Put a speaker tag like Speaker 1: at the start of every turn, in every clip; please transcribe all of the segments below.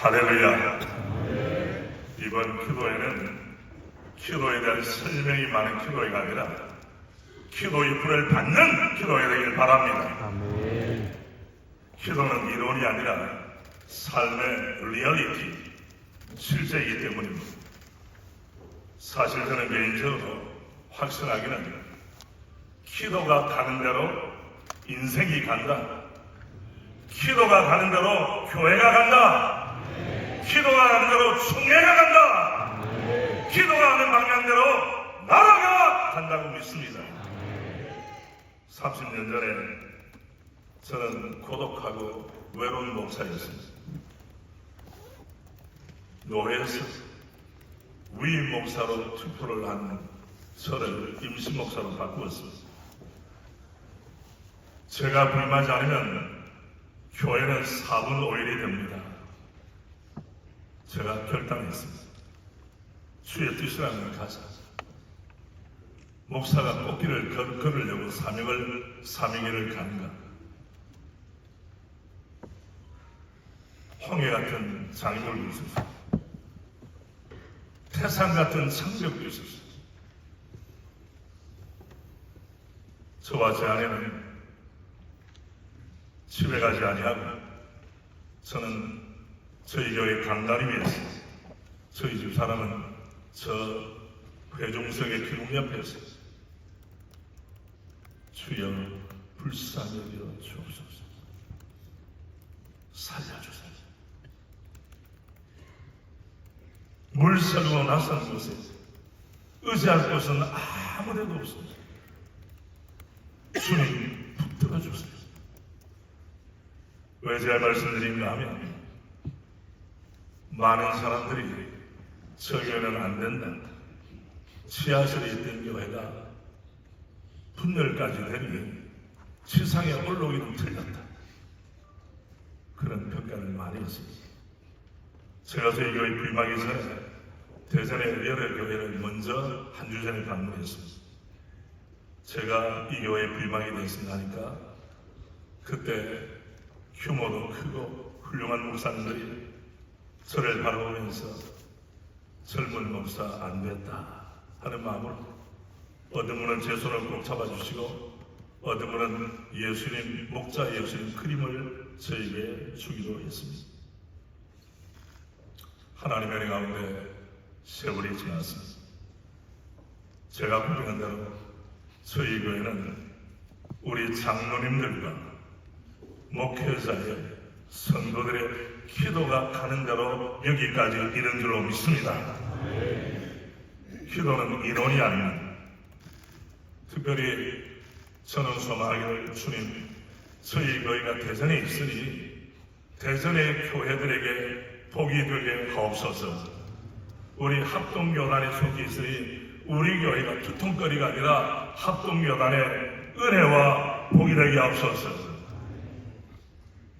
Speaker 1: 할렐루야. 이번 기도에는 기도에 대한 설명이 많은 기도가 아니라 기도의 불을 받는 기도가 되길 바랍니다.
Speaker 2: 아멘.
Speaker 1: 기도는 이론이 아니라 삶의 리얼리티, 실제이기 때문입니다. 사실 저는 개인적으로 확신하기는 기도가 가는 대로 인생이 간다. 기도가 가는 대로 교회가 간다. 기도가 가는 대로 총회가 간다. 기도가 하는 방향대로 나라가 간다고 믿습니다. 30년 전에 저는 고독하고 외로운 목사였습니다. 노회에서 위임 목사로 투표를 한 저를 임시 목사로 바꾸었습니다. 제가 부임하지 않으면 교회는 4분 5일이 됩니다. 제가 결단했습니다. 주의 뜻이라는 가자. 목사가 꽃길을 걸, 걸으려고 사명을, 사명을 가는가. 홍해 같은 장인물도 있었어. 태산 같은 창벽도 있었어. 저와 제 아내는 집에 가지 아니하고 저는 저희 교회 강다림이었어요. 저희 집 사람은 저 회종석의 기둥 옆에 있어요. 주여 불쌍히 여겨 주옵소서. 살려주세요. 물살로 나선 곳에 의지할 곳은 아무데도 없습니다. 주님 붙들어 주세요. 왜 제가 말씀드린가 하면 많은 사람들이 저 교회는 안 된다. 지하실에 있던 교회가 분열까지 되니 지상에 올라오기는 틀렸다. 그런 평가를 많이 했습니다. 제가 저희 교회 전에 대전의 여러 교회를 먼저 한 주 전에 방문했습니다. 제가 이 부임하게 되었습니다 하니까 그때 규모도 크고 훌륭한 목사님들이 저를 바라보면서 젊은 목사 안 됐다 하는 마음으로 어떤 분은 제 손을 꼭 잡아주시고 어떤 분은 예수님 목자 예수님 그림을 저에게 주기도 했습니다. 하나님의 은혜 가운데 세월이 지났습니다. 제가 부르는 대로 저희 교회는 우리 장로님들과 목회자의 성도들의 기도가 가는 대로 여기까지 이른 줄로 믿습니다. 기도는 인원이 아닙니다. 특별히 저는 소망하기를 주님 저희 교회가 대전에 있으니 대전의 교회들에게 복이 되게 하옵소서 우리 합동교단에 속해 있으니 우리 교회가 두통거리가 아니라 합동교단의 은혜와 복이 되게 하옵소서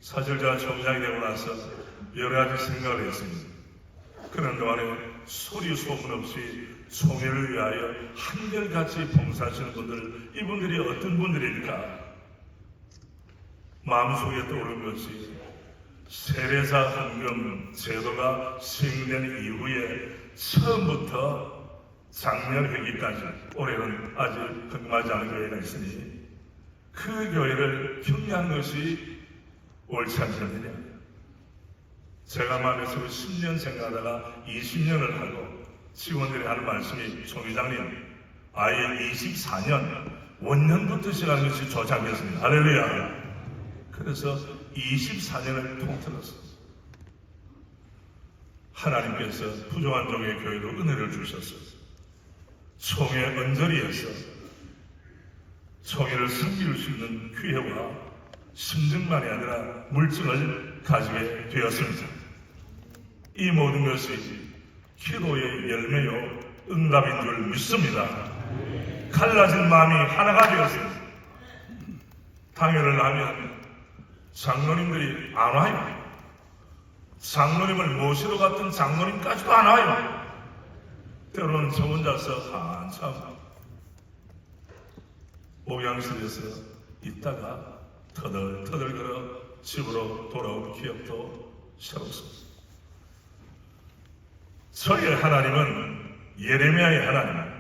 Speaker 1: 사실 제가 총장이 되고 나서 여러 가지 생각을 했습니다 그런 동안에 소리 소문 없이 총회를 위하여 한결같이 봉사하시는 분들, 이분들이 어떤 분들일까? 마음속에 떠오른 것이 세례사 헌금 제도가 시행된 이후에 처음부터 작년 회기까지 올해는 아직 헌금하지 않은 교회가 있으니 그 교회를 격려한 것이 옳지 않느냐. 제가 마음에서 10년 생각하다가 20년을 하고 직원들이 하는 말씀이 총회장님 아예 24년 원년부터 시작하는 것이 조작이었습니다. 할렐루야. 그래서 24년을 통틀었어요. 하나님께서 부족한 종의 교회로 은혜를 주셨어요. 총회 언저리에서 총회를 섬길 수 있는 기회와 심증만이 아니라 물증을 가지게 되었습니다. 이 모든 것이 기도의 열매요 응답인 줄 믿습니다. 갈라진 마음이 하나가 되었습니다. 당연을 하면 장로님들이 안 와요. 장로님을 모시러 갔던 장로님까지도 안 와요. 때로는 저 혼자서 한참 목양실에서 있다가 걸어 집으로 돌아온 기억도 새롭습니다. 저의 하나님은 예레미야의 하나님.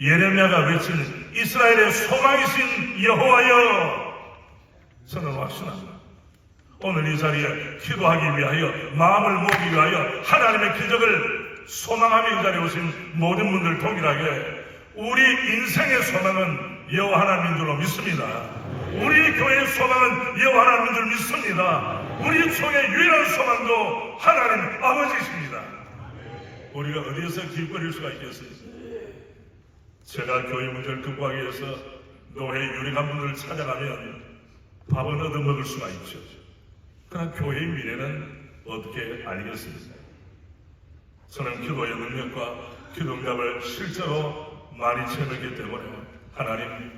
Speaker 1: 예레미야가 외친 이스라엘의 소망이신 여호와여. 저는 확신합니다. 오늘 이 자리에 기도하기 위하여 마음을 모으기 위하여 하나님의 기적을 소망하며 이 자리에 오신 모든 분들 동일하게 우리 인생의 소망은 여호와 하나님인 줄로 믿습니다. 우리 교회의 소망은 여호와 하나님인 줄 믿습니다. 우리 총의 유일한 소망도 하나님 아버지십니다. 우리가 어디에서 길거릴 수가 있겠습니까? 제가 교회 문제를 극복하기 위해서 노회 유리한 분들을 찾아가면 밥은 얻어먹을 수가 있죠. 그러나 교회의 미래는 어떻게 알겠습니까? 저는 기도의 능력과 응답을 실제로 많이 체험했기 때문에 하나님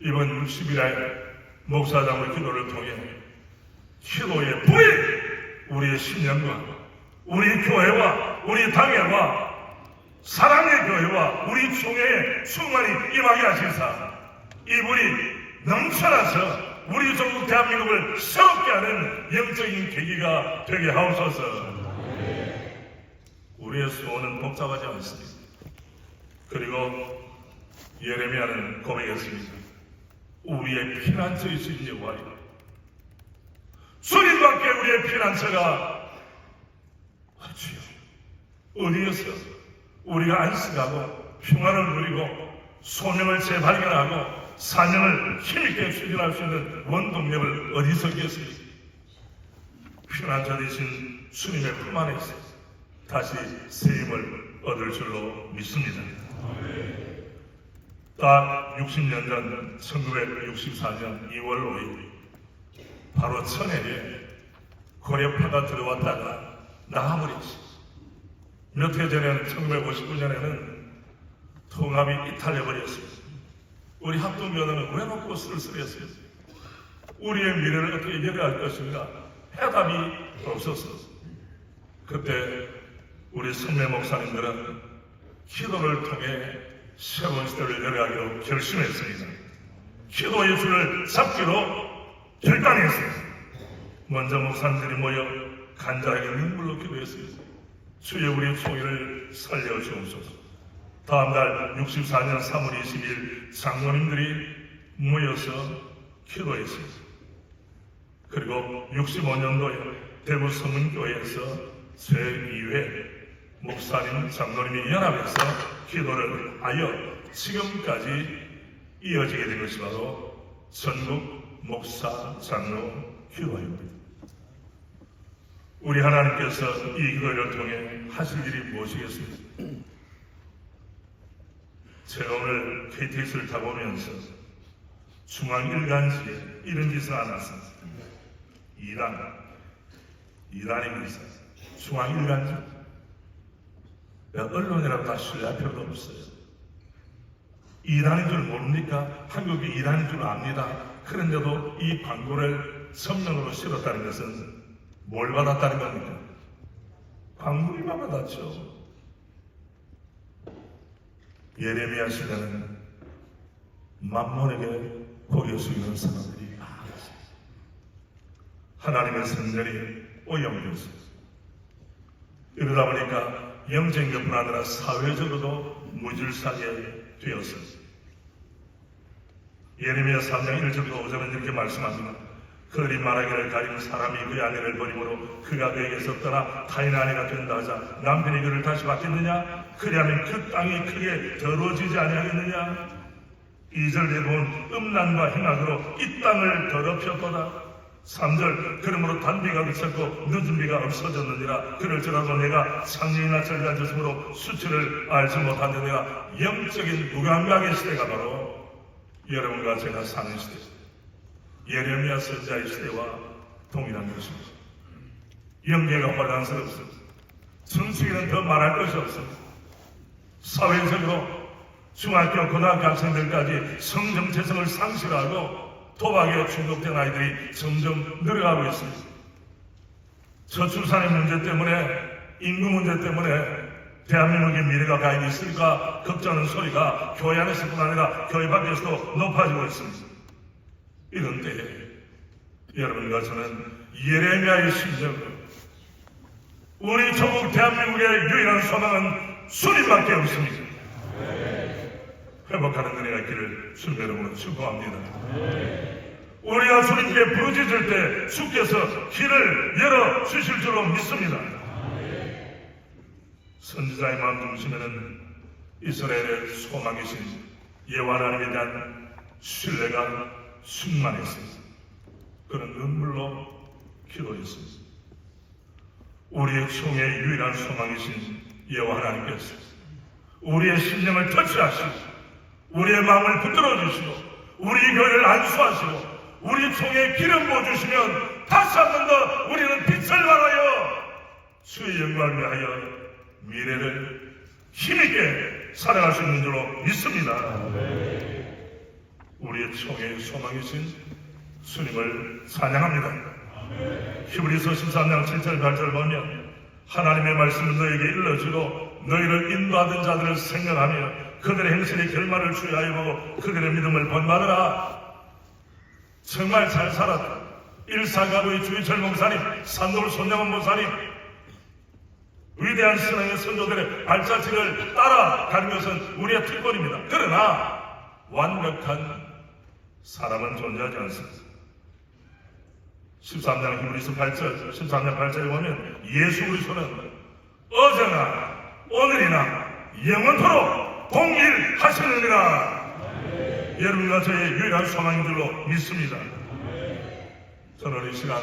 Speaker 1: 이번 60일에 목사장의 기도를 통해 기도의 불이 우리의 신념과 우리 교회와 우리 당회와 사랑의 교회와 우리 총회에 충만히 임하게 하시사 이불이 넘쳐나서 우리 전국 대한민국을 새롭게 하는 영적인 계기가 되게 하옵소서. 우리의 소원은 복잡하지 않습니다. 그리고 예레미야는 고백했습니다 우리의 피난처이신 여호와여 주님밖에 우리의 피난처가 주여 어디에서 우리가 안식하고 평안을 누리고 소명을 재발견하고 사명을 힘있게 추진할 수 있는 원동력을 어디서 겠습니까? 피난자 되신 주님의 품 안에서 다시 세임을 얻을 줄로 믿습니다. 딱 60년 전 1964년 2월 5일 바로 천해에 고려파가 들어왔다가 나가버렸지. 몇 해 전에는 1959년에는 통합이 이탈해버렸어요. 우리 학도면허는 왜 놓고 쓸쓸했어요? 우리의 미래를 어떻게 열어갈 것인가? 해답이 없었어. 그때 우리 선배 목사님들은 기도를 통해 새로운 시대를 열어가기로 결심했습니다. 기도의 줄을 잡기로 결단했습니다. 먼저 목사님들이 모여 간절하게 눈물로 기도했습니다. 주여 우리 총회를 살려주옵소서. 다음 날 64년 3월 20일 장로님들이 모여서 기도했습니다. 그리고 65년도에 대구 성문교회에서 제2회 목사님 장로님이 연합해서 기도를 하여 지금까지 이어지게 된 것이 바로 전국 목사 장로 기도입니다. 우리 하나님께서 이 기도를 통해 하실 일이 무엇이겠습니까? 제가 오늘 KTX를 타고 오면서 중앙 일간지에 이런 짓을 안 했습니다. 이단, 이단입니다. 중앙 일간지. 언론이라고 다 신뢰할 필요도 없어요. 이단인 줄 모릅니까? 한국이 이단인 줄 압니다. 그런데도 이 광고를 성명으로 실었다는 것은 뭘 받았다는 겁니까? 광고비만 받았죠. 예레미야 시대는 만몬에게 고개 숙이는 사람들이 많았어요. 하나님의 성전이 오염되었어요. 이러다 보니까 영적인뿐 아니라 사회적으로도 무질서하게 되었어요. 예레미야 3장 1절부터 5절은 이렇게 말씀합니다. 그리 말하기를 가진 사람이 그의 아내를 버리므로 그가 그에게서 떠나 타인 아내가 된다 하자 남편이 그를 다시 받겠느냐? 그리하면 그 땅이 크게 더러워지지 아니하겠느냐? 2절에 본 음란과 행악으로 이 땅을 더럽혔도다. 3절 그러므로 단비가 그쳤고 늦은 비가 없어졌느니라 그럴지라도 내가 창녀이나 절단졌으므로 수치를 알지 못한데 내가 영적인 무감각의 시대가 바로 여러분과 제가 사는 시대 예레미야 선자의 시대와 동일한 것입니다. 영계가 혼란스럽습니다. 순수기는 더 말할 것이 없습니다. 사회적으로 중학교, 고등학교 학생들까지 성정체성을 상실하고 도박에 중독된 아이들이 점점 늘어가고 있습니다. 저출산의 문제 때문에 인구 문제 때문에 대한민국의 미래가 과연 있을까 걱정하는 소리가 교회 안에서뿐 아니라 교회 밖에서도 높아지고 있습니다. 이런 때에 여러분과 저는 예레미야의 심정을 우리 조국 대한민국의 유일한 소망은 주님밖에 없습니다. 회복하는 은혜가 있기를 주님의 이름으로 축복합니다. 우리가 주님께 부르짖을 때 주께서 길을 열어 주실 줄로 믿습니다. 선지자의 마음 중심에는 이스라엘의 소망이신 예와 하나님에 대한 신뢰가 충만했습니다. 그는 눈물로 기도했습니다. 우리의 총의 유일한 소망이신 여호와 하나님께서 우리의 심령을 터치하시고 우리의 마음을 붙들어 주시고 우리 교회를 안수하시고 우리 총에 기름 부어 주시면 다시 한 번 더 우리는 빛을 발하여 주의 영광을 위하여 미래를 힘있게 살아갈 수 있는 줄로 믿습니다. 우리의 총의 소망이신 주님을 찬양합니다. 히브리서 13장 7절 8절 보면 하나님의 말씀을 너에게 일러주고 너희를 인도하던 자들을 생각하며 그들의 행실의 결말을 주의하여 보고 그들의 믿음을 본받으라. 정말 잘 살았다 일사가부의 주의철 목사님 산돌 손정원 목사님 위대한 신앙의 선조들의 발자취를 따라가는 것은 우리의 특권입니다. 그러나 완벽한 사람은 존재하지 않습니다. 13장 히브리서 8절, 13장 8절에 보면 예수 그리스도는 어제나 오늘이나 영원토록 동일하시느니라. 여러분과 저의 유일한 소망인 줄로 믿습니다. 저는 이 시간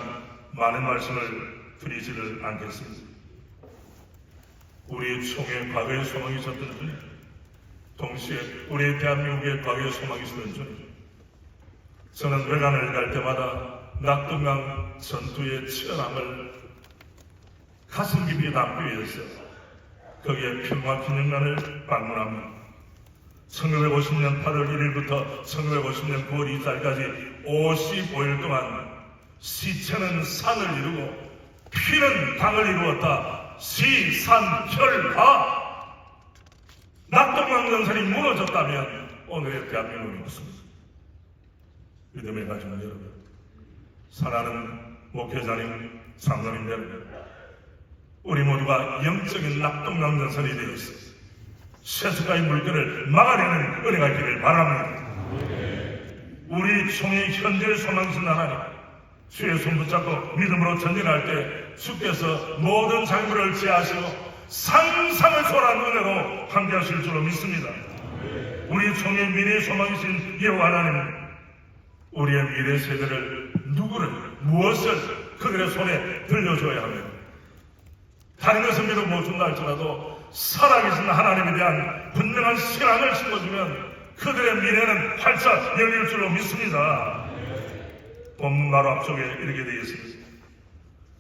Speaker 1: 많은 말씀을 드리지를 않겠습니다. 우리 총의 과거의 소망이셨던 주님, 동시에 우리 대한민국의 과거의 소망이셨던 주님, 저는 외관을 갈 때마다 낙동강 전투의 치열함을 가슴 깊이 담기 위해서 거기에 평화 기념관을 방문합니다. 1950년 8월 1일부터 1950년 9월 2일까지 55일 동안 시체는 산을 이루고 피는 강을 이루었다. 시산혈하 낙동강 전선이 무너졌다면 오늘의 대한민국이 없습니다. 믿음의 가정 여러분. 사랑하는 목회자님, 장로님 여러분, 우리 모두가 영적인 낙동강전 선이 되어 있어 세수가의 물결을 막아내는 은혜가 있기를 바랍니다. 우리 총의 현재 소망이신 하나님, 주의 손 붙잡고 믿음으로 전진할 때 주께서 모든 장부를 지하시고 상상을 초월한 은혜로 함께하실 줄로 믿습니다. 우리 총의 미래의 소망이신 여호와 하나님, 우리의 미래 세대를 누구를 무엇을 그들의 손에 들려줘야 하며 다 른 것은 믿어 못 준다 할지라도 살아계신 하나님에 대한 분명한 신앙을 심어주면 그들의 미래는 활짝 열릴 줄로 믿습니다. 본문 바로 앞쪽에 이렇게 되어 있습니다.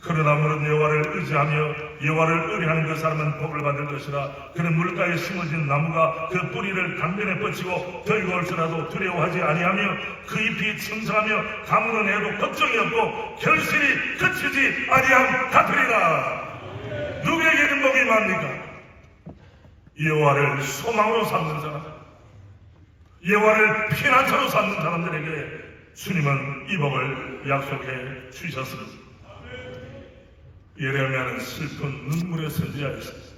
Speaker 1: 그러나 무릇 여호와를 의지하며 여호와를 의뢰하는 그 사람은 복을 받을 것이라 그는 물가에 심어진 나무가 그 뿌리를 강변에 뻗치고 들고 올지라도 두려워하지 아니하며 그 잎이 청청하며 가무는 해도 걱정이 없고 결실이 그치지 아니함 같으리라 누구에게는 복이 많습니까? 여호와를 소망으로 삼는 사람 여호와를 피난처로 삼는 사람들에게 주님은 이 복을 약속해 주셨습니다. 예레미야는 슬픈 눈물의 선지자였습니다.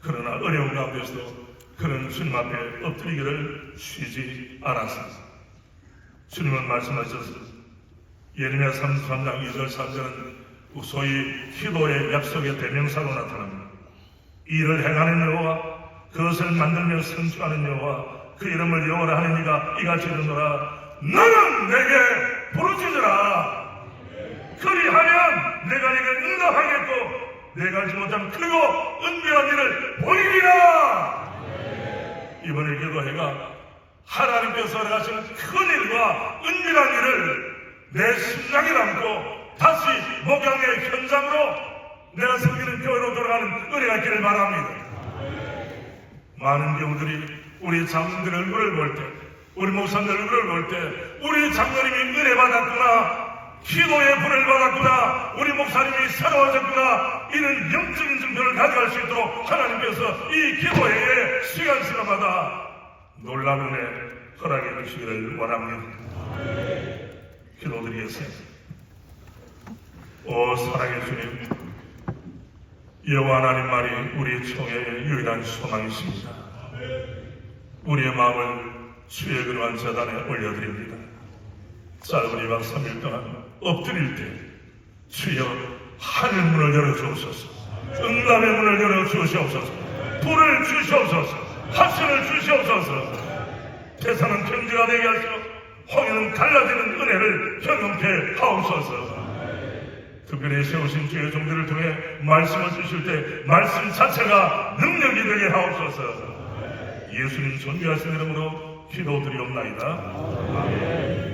Speaker 1: 그러나 어려운 가운데서도 그는 주님 앞에 엎드리기를 쉬지 않았습니다. 주님은 말씀하셨습니다. 예레미야 33장 2절 3절은 소위 기도의 약속의 대명사로 나타납니다. 이를 행하는 여호와 그것을 만들며 성취하는 여호와 그 이름을 여호라 하는 이가 이같이 이르노라 너는 내게 부르짖으라 그리하면 내가 네게 응답하겠고 내가 알지 못한 크고 은밀한 일을 보이리라 이번에 기도회가 하나님께서 허락하시는 큰 일과 은밀한 일을 내 심장에 담고 다시 목양의 현장으로 내가 섬기는 교회로 돌아가는 은혜가 있기를 바랍니다 많은 경우들이 우리 장로들 얼굴을 볼 때, 우리 목사님 얼굴을 볼 때, 우리 장로님이 은혜 받았구나, 기도의 불을 받았구나, 우리 목사님이 새로워졌구나, 이런 영적인 증표를 가져갈 수 있도록 하나님께서 이 기도회에 시간 시간마다 놀라운 은혜 허락해 주시기를 원합니다. 기도드리겠습니다. 오 사랑의 주님, 여호와 하나님 말이 우리 총회의 유일한 소망이십니다. 우리의 마음을 주의 그러한 재단에 올려드립니다. 짧은 2박 3일 동안 엎드릴 때 주여 하늘 문을 열어주옵소서. 응답의 문을 열어주시옵소서. 불을 주시옵소서. 하천을 주시옵소서. 태산은 평지가 되게 하시고 홍해는 갈라지는 은혜를 경험케 하옵소서 특별히 세우신 주의 종들을 통해 말씀을 주실 때 말씀 자체가 능력이 되게 하옵소서 예수님 존귀하신 이름으로 기도드리옵나이다. 아멘.